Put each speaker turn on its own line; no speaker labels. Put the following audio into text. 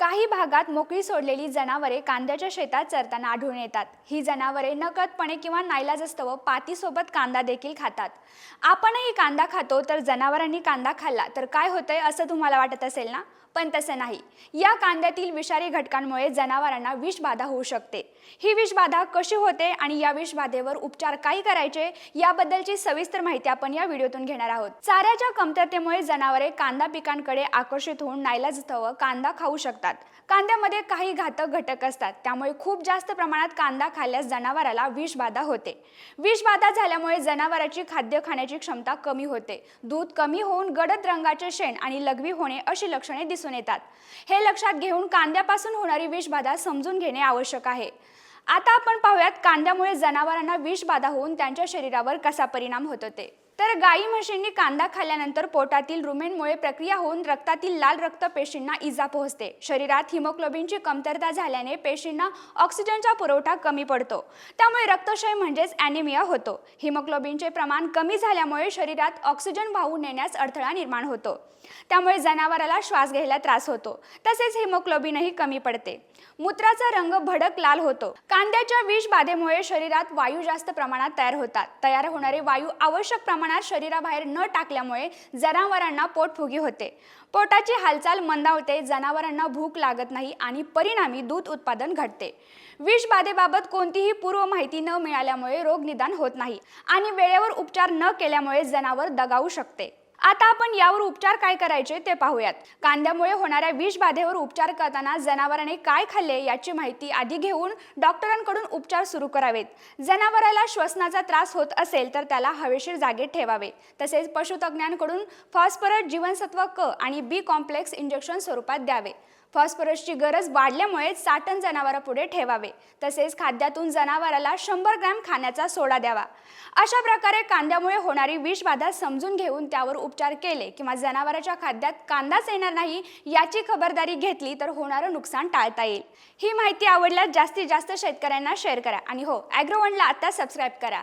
काही भागात मोकळी सोडलेली जनावरे कांद्याच्या शेतात चरताना आढळून येतात. ही जनावरे नकदपणे किंवा नाईलाजस्तव पातीसोबत कांदा देखील खातात. आपणही कांदा खातो तर जनावरांनी कांदा खाल्ला तर काय होतंय असं तुम्हाला वाटत असेल ना? पण तसं नाही. या कांद्यातील विषारी घटकांमुळे जनावरांना विषबाधा होऊ शकते. ही विषबाधा कशी होते आणि या विषबाधेवर उपचार काय करायचे याबद्दलची सविस्तर माहिती आपण या व्हिडिओतून घेणार आहोत. चाऱ्याच्या कमतरतेमुळे जनावरे कांदा पिकांकडे आकर्षित होऊन नाईलाजतव कांदा खाऊ शकतात. कांद्यामध्ये काही घातक घटक असतात. त्यामुळे खूप जास्त प्रमाणात कांदा खाल्ल्यास जनावराला विषबाधा होते. विषबाधा झाल्यामुळे जनावराची खाद्य खाण्याची क्षमता कमी होते. दूध कमी होऊन गडद रंगाचे शेण आणि लघवी होणे अशी लक्षणे दिसून येतात. हे लक्षात घेऊन कांद्यापासून होणारी विषबाधा समजून घेणे आवश्यक आहे. आता आपण पाहूयात कांद्यामुळे जनावरांना विषबाधा होऊन त्यांच्या शरीरावर कसा परिणाम होतो ते. तर गाई म्हशींनी कांदा खाल्ल्यानंतर पोटातील रुमेनमुळे प्रक्रिया होऊन रक्तातील लाल रक्त पेशींना इजा पोहोचते. शरीरात हिमोग्लोबिनची कमतरता झाल्याने पेशींना ऑक्सिजनचा पुरवठा कमी पडतो. त्यामुळे रक्तक्षय म्हणजेच ॲनिमिया होतो. हिमोग्लोबिनचे प्रमाण कमी झाल्यामुळे शरीरात ऑक्सिजन वाहून नेण्यास अडथळा निर्माण होतो. त्यामुळे जनावराला श्वास घ्यायला त्रास होतो. तसेच हिमोग्लोबिनही कमी पडते. मूत्राचा रंग भडक लाल होतो. कांद्याच्या विषबाधेमुळे शरीरात वायू जास्त प्रमाणात तयार होतात. तयार होणारे वायू आवश्यक प्रमाणात शरीराबाहेर न टाकल्यामुळे जनावरांना पोटफुगी होते. पोटाची हालचाल मंदावते जनावरांना भूक लागत नाही आणि परिणामी दूध उत्पादन घटते. विषबाधेबाबत कोणतीही पूर्व माहिती न मिळाल्यामुळे रोग निदान होत नाही आणि वेळेवर उपचार न केल्यामुळे जनावर दगावू शकते. आता आपण यावर उपचार काय करायचे ते पाहूयात. कांद्यामुळे होणाऱ्या विषबाधेवर उपचार करताना जनावरांनी काय खाल्ले याची माहिती आधी घेऊन डॉक्टरांकडून उपचार सुरू करावेत. जनावराला श्वसनाचा त्रास होत असेल तर त्याला हवेशीर जागेत ठेवावे. तसेच पशुतज्ञांकडून फॉस्फरस जीवनसत्व क आणि बी कॉम्प्लेक्स इंजेक्शन स्वरूपात द्यावे. फॉस्फरसची गरज वाढल्यामुळे साठण जनावरापुढे ठेवावे. तसेच खाद्यातून जनावराला शंभर ग्रॅम खाण्याचा सोडा द्यावा. अशा प्रकारे कांद्यामुळे होणारी विषबाधा समजून घेऊन त्यावर उपचार केले किंवा जनावराच्या खाद्यात कांदाच येणार नाही याची खबरदारी घेतली तर होणारं नुकसान टाळता येईल. ही माहिती आवडल्यास जास्तीत जास्त शेतकऱ्यांना शेअर करा. आणि हो ॲग्रोवनला आता सबस्क्राईब करा.